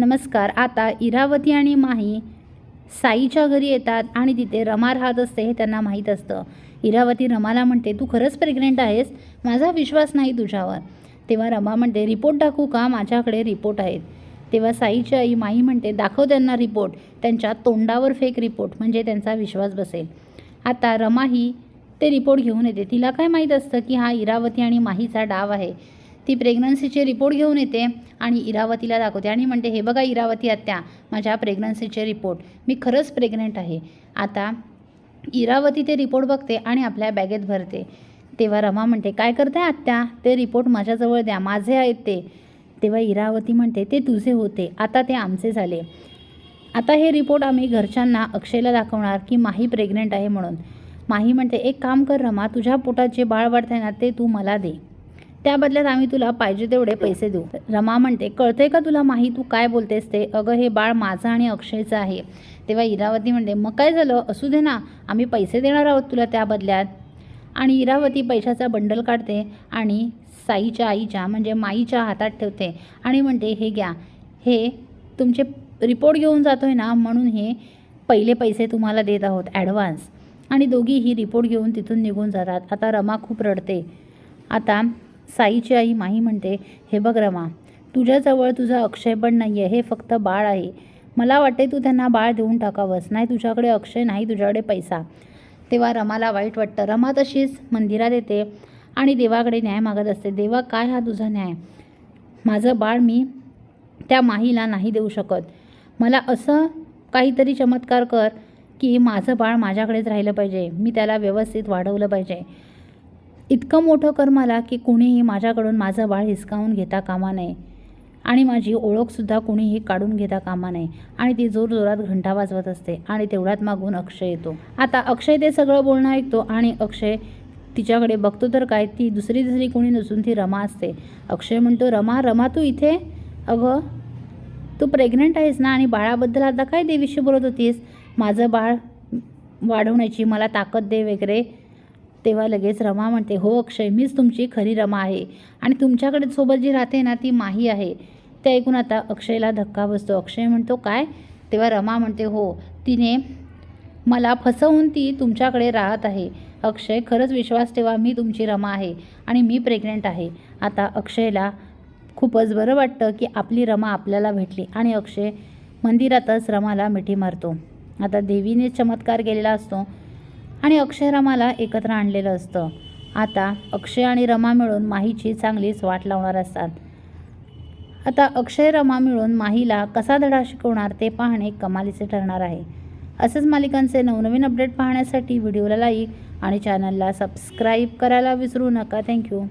नमस्कार. आता इरावती आणि माही साईच्या घरी येतात आणि तिथे रमा राहत असते हे त्यांना माहीत असतं. इरावती रमाला म्हणते तू खरंच प्रेग्नेंट आहेस? माझा विश्वास नाही तुझ्यावर. तेव्हा रमा म्हणते रिपोर्ट टाकू का? माझ्याकडे रिपोर्ट आहेत. तेव्हा साईची आई माई म्हणते दाखव त्यांना रिपोर्ट. त्यांच्या तोंडावर फेक रिपोर्ट म्हणजे त्यांचा विश्वास बसेल. आता रमा ही ते रिपोर्ट घेऊन येते. तिला काय माहीत असतं की हा इरावती आणि माहीचा डाव आहे? ती प्रेग्नन्सीचे रिपोर्ट घेऊन येते आणि इरावतीला दाखवते. आणि म्हणते हे बघा इरावती आत्या माझ्या प्रेग्नन्सीचे रिपोर्ट मी खरंच प्रेग्नंट आहे. आता इरावती ते रिपोर्ट बघते आणि आपल्या बॅगेत भरते. तेव्हा रमा म्हणते काय करते आत्या? ते रिपोर्ट माझ्याजवळ द्या. माझे आहेत ते. तेव्हा इरावती म्हणते ते तुझे होते. आता ते आमचे झाले. आता हे रिपोर्ट आम्ही घरच्यांना अक्षयला दाखवणार की माही प्रेग्नंट आहे म्हणून. माही म्हणते एक काम कर रमा. तुझ्या पोटात जे बाळ वाढतंय ना ते तू मला दे. त्या बदल्यात आम्ही तुला पाहिजे तेवढे पैसे देऊ. रमा म्हणते कळतंय का तुला माही? तू काय बोलतेस ते? अगं हे बाळ माझं आणि अक्षयचं आहे. तेव्हा इरावती म्हणते मग काय झालं? असू दे ना. आम्ही पैसे देणार आहोत तुला त्या बदल्यात. आणि इरावती पैशाचा बंडल काढते आणि साईच्या आईच्या म्हणजे माईच्या हातात ठेवते आणि म्हणते हे घ्या. हे तुमचे रिपोर्ट घेऊन जातो आहे ना म्हणून हे पहिले पैसे तुम्हाला देत आहोत ॲडव्हान्स. आणि दोघीही रिपोर्ट घेऊन तिथून निघून जातात. आता रमा खूप रडते. आता साईची आई माही म्हणते हे बघ रमा तुझ्याजवळ तुझा अक्षय पण नाही आहे हे फक्त बाळ आहे. मला वाटते तू त्यांना बाळ देऊन टाकावंस नाही तुझ्याकडे अक्षय नाही तुझ्याकडे पैसा. तेव्हा रमाला वाईट वाटतं. रमा तशीच मंदिरात येते आणि देवाकडे न्याय मागत असते. देवा काय हा तुझा न्याय? माझं बाळ मी त्या माहीला नाही देऊ शकत. मला असं काहीतरी चमत्कार कर की माझं बाळ माझ्याकडेच राहिलं पाहिजे. मी त्याला व्यवस्थित वाढवलं पाहिजे. इतकं मोठं कर मला की कुणीही माझ्याकडून माझं बाळ हिसकावून घेता कामा नये. आणि माझी ओळखसुद्धा कुणीही काढून घेता कामा नये. आणि ती जोरजोरात घंटा वाजवत असते आणि तेवढ्यात मागून अक्षय येतो. आता अक्षय ते सगळं बोलणं ऐकतो आणि अक्षय तिच्याकडे बघतो तर काय ती दुसरी दुसरी कोणी नसून ती रमा असते. अक्षय म्हणतो रमा रमा तू इथे? अगं तू प्रेग्नंट आहेस ना आणि बाळाबद्दल आता काय देवीशी बोलत होतीस? माझं बाळ वाढवण्याची मला ताकद दे वगैरे. तेव्हा लगेच रमा म्हणते हो अक्षय मीच तुमची खरी रमा आहे आणि तुमच्याकडे सोबत जी राहते ना ती माही आहे. ते ऐकून आता अक्षयला धक्का बसतो. अक्षय म्हणतो काय? तेव्हा रमा म्हणते हो तिने मला फसवून ती तुमच्याकडे राहत आहे. अक्षय खरंच विश्वास ठेवा मी तुमची रमा आहे आणि मी प्रेग्नेंट आहे. आता अक्षयला खूपच बरं वाटतं की आपली रमा आपल्याला भेटली आणि अक्षय मंदिरातच रमाला मिठी मारतो. आता देवीने चमत्कार केलेला असतो. आणि अक्षय रमाला एकत्र आणलेलं असतं. आता अक्षय आणि रमा मिळून माहीची चांगलीच वाट लावणार असतात. आता अक्षय रमा मिळून माहीला कसा धडा शिकवणार ते पाहणे कमालीचे ठरणार आहे. असंच मालिकांचे नवनवीन अपडेट पाहण्यासाठी व्हिडिओला लाईक आणि चॅनलला सबस्क्राईब करायला विसरू नका. थँक्यू.